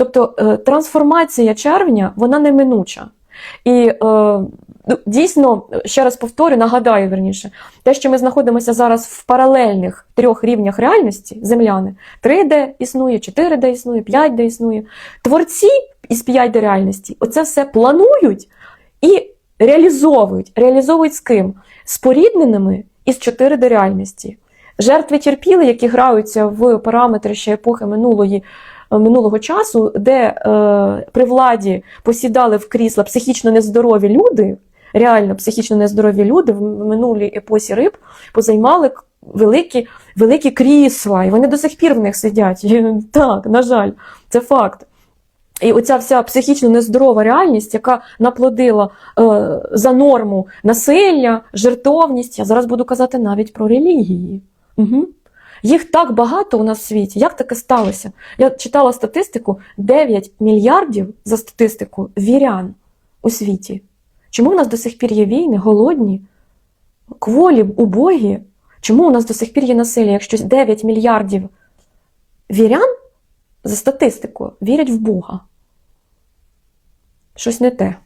Тобто е, трансформація червня вона неминуча. І е, ну, дійсно, ще раз повторю, нагадаю верніше, те, що ми знаходимося зараз в паралельних трьох рівнях реальності, земляни, 3D існує, 4D існує, 5D існує. Творці із 5D реальності оце все планують і реалізовують. Реалізовують з ким? З порідненими із 4D реальності. Жертви терпіли, які граються в параметри ще епохи минулої минулого часу, де е, при владі посідали в крісла психічно нездорові люди, реально психічно нездорові люди в минулій епосі риб позаймали великі, великі крісла, і вони до сих пір в них сидять. Так, на жаль, це факт. І оця вся психічно нездорова реальність, яка наплодила е, за норму насилля, жертовність, я зараз буду казати навіть про релігії. Угу. Їх так багато у нас в світі. Як таке сталося? Я читала статистику: 9 мільярдів за статистику вірян у світі. Чому у нас до сих пір є війни, голодні, кволі, убогі? Чому у нас до сих пір є насилля? Якщо 9 мільярдів вірян за статистикою вірять в Бога? Щось не те.